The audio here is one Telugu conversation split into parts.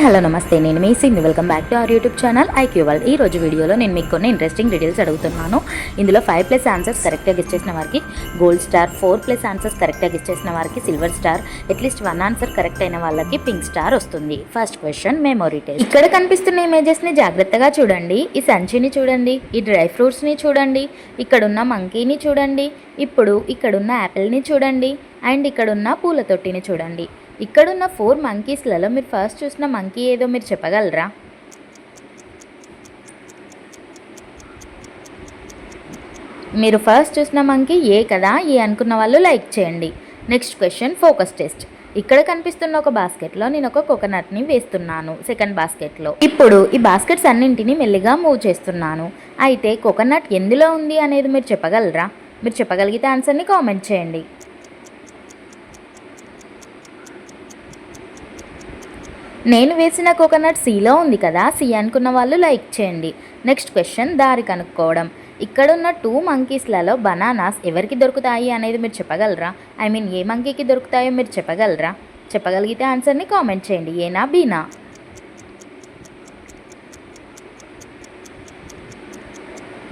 హలో నమస్తే. నేను మీ Singh welcome back to our YouTube channel IQ world ఈ రోజు వీడియోలో నేను మీకు కొన్ని ఇంట్రెస్టింగ్ డీటెయిల్స్ అడుగుతున్నాను. ఇందులో ఫైవ్ ప్లస్ ఆన్సర్స్ కరెక్ట్గా గెస్ చేసిన వారికి gold star four plus answers కరెక్ట్గా గెస్ చేసిన వారికి silver star at least one answer correct అయిన వాళ్ళకి పింక్ స్టార్ వస్తుంది. ఫస్ట్ క్వశ్చన్ మెమొరీ టెస్ట్ ఇక్కడ కనిపిస్తున్న ఇమేజెస్ని జాగ్రత్తగా చూడండి. ఈ సంచిని చూడండి ఈ డ్రై ఫ్రూట్స్ని చూడండి ఇక్కడున్న మంకీని చూడండి ఇప్పుడు ఇక్కడున్న యాపిల్ని చూడండి అండ్ ఇక్కడున్న పూల తొట్టిని చూడండి. ఇక్కడున్న ఫోర్ మంకీస్లలో మీరు ఫస్ట్ చూసిన మంకీ ఏదో మీరు చెప్పగలరా? మీరు ఫస్ట్ చూసిన మంకీ ఏ కదా ఏ అనుకున్న వాళ్ళు లైక్ చేయండి. Next question focus test. ఇక్కడ కనిపిస్తున్న ఒక బాస్కెట్లో నేను ఒక కోకోనట్ని వేస్తున్నాను సెకండ్ బాస్కెట్లో. ఇప్పుడు ఈ బాస్కెట్స్ అన్నింటినీ మెల్లిగా మూవ్ చేస్తున్నాను. అయితే కోకోనట్ ఎందులో ఉంది అనేది మీరు చెప్పగలరా? మీరు చెప్పగలిగితే ఆన్సర్ని కామెంట్ చేయండి. నేను వేసిన కోకోనట్ సీలో ఉంది కదా సి అనుకున్న వాళ్ళు లైక్ చేయండి. నెక్స్ట్ క్వశ్చన్ దారి కనుక్కోవడం. ఇక్కడున్న టూ మంకీస్లలో బనానాస్ ఎవరికి దొరుకుతాయి అనేది మీరు చెప్పగలరా? ఐ మీన్ ఏ మంకీకి దొరుకుతాయో మీరు చెప్పగలరా? చెప్పగలిగితే ఆన్సర్ని కామెంట్ చేయండి. ఏనా బీనా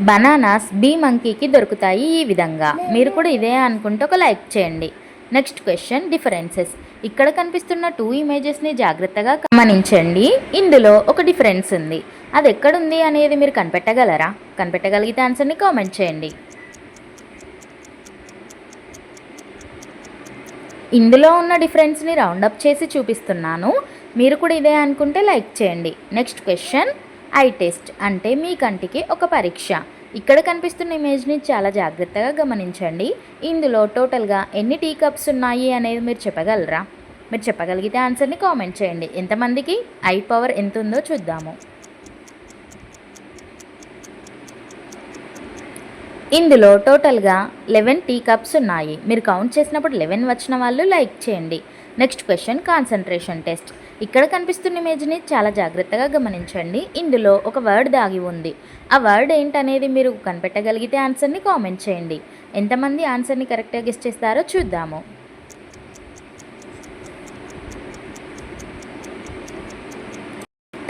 బనానాస్ బీ మంకీకి దొరుకుతాయి ఈ విధంగా. మీరు కూడా ఇదే అనుకుంటే ఒక లైక్ చేయండి. నెక్స్ట్ క్వశ్చన్ డిఫరెన్సెస్ ఇక్కడ కనిపిస్తున్న టూ ఇమేజెస్ని జాగ్రత్తగా గమనించండి. ఇందులో ఒక డిఫరెన్స్ ఉంది. అది ఎక్కడుంది అనేది మీరు కనిపెట్టగలరా? కనిపెట్టగలిగితే ఆన్సర్ని కామెంట్ చేయండి. ఇందులో ఉన్న డిఫరెన్స్ని రౌండప్ చేసి చూపిస్తున్నాను. మీరు కూడా ఇదే అనుకుంటే లైక్ చేయండి. నెక్స్ట్ క్వశ్చన్ ఐ టెస్ట్ అంటే మీ కంటికి ఒక పరీక్ష. ఇక్కడ కనిపిస్తున్న ఇమేజ్ని చాలా జాగ్రత్తగా గమనించండి. ఇందులో టోటల్గా ఎన్ని టీ కప్స్ ఉన్నాయి అనేది మీరు చెప్పగలరా? మీరు చెప్పగలిగితే ఆన్సర్ని కామెంట్ చేయండి. ఎంతమందికి? ఐ పవర్ ఎంత ఉందో చూద్దాము. ఇందులో టోటల్గా లెవెన్ టీ కప్స్ ఉన్నాయి. మీరు కౌంట్ చేసినప్పుడు లెవెన్ వచ్చిన వాళ్ళు లైక్ చేయండి. Next question concentration test. ఇక్కడ కనిపిస్తున్న ఇమేజ్ని చాలా జాగ్రత్తగా గమనించండి. ఇందులో ఒక వర్డ్ దాగి ఉంది. ఆ వర్డ్ ఏంటనేది మీరు కనిపెట్టగలిగితే ఆన్సర్ని కామెంట్ చేయండి. ఎంతమంది ఆన్సర్ని కరెక్ట్గా గెస్ట్ చేస్తారో చూద్దాము.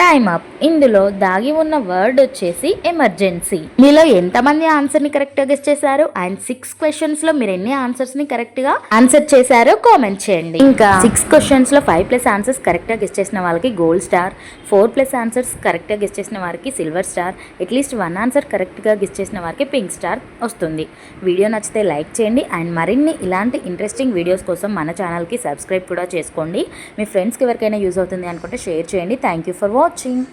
Time up. ఇందులో దాగి ఉన్న వర్డ్ వచ్చేసి ఎమర్జెన్సీ. మీలో ఎంతమంది ఆన్సర్ని కరెక్ట్గా గెస్ చేశారు? అండ్ సిక్స్ క్వశ్చన్స్లో మీరు ఎన్ని ఆన్సర్స్ని కరెక్ట్గా ఆన్సర్ చేశారో కామెంట్ చేయండి. ఇంకా సిక్స్ క్వశ్చన్స్లో ఫైవ్ ప్లస్ ఆన్సర్స్ కరెక్ట్గా గెస్ చేసిన వాళ్ళకి gold star four plus answers కరెక్ట్గా గెస్ చేసిన వారికి silver star at least one answer కరెక్ట్గా గెస్ చేసిన వారికి పింక్ స్టార్ వస్తుంది. వీడియో నచ్చితే లైక్ చేయండి. అండ్ మరిన్ని ఇలాంటి ఇంట్రెస్టింగ్ వీడియోస్ కోసం మన ఛానల్కి సబ్స్క్రైబ్ కూడా చేసుకోండి. మీ ఫ్రెండ్స్కి ఎవరికైనా యూజ్ అవుతుంది అనుకుంటే షేర్ చేయండి. Thank you for watch. 亲。